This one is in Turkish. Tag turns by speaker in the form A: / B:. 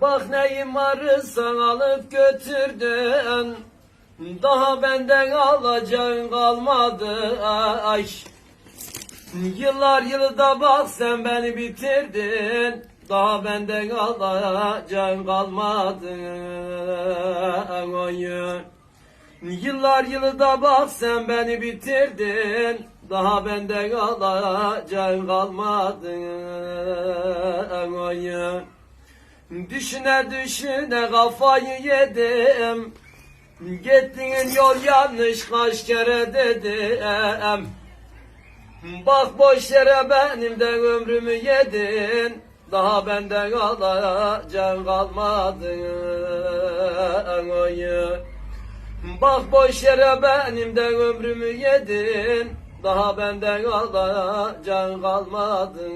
A: Bak neyim varırsan alıp götürdün Daha benden alacağın kalmadı ay Yıllar yılı da bak sen beni bitirdin Daha benden alacağın kalmadı oy. Yıllar yılı da bak sen beni bitirdin Daha benden alacağın kalmadı oy. Düşüne düşüne kafayı yedim Gittiğin yol yanlış kaç kere dedim Bak boş yere benim de ömrümü yedin Daha benden alacağın kalmadı. Bak boş yere benim de ömrümü yedin Daha benden alacağın kalmadı.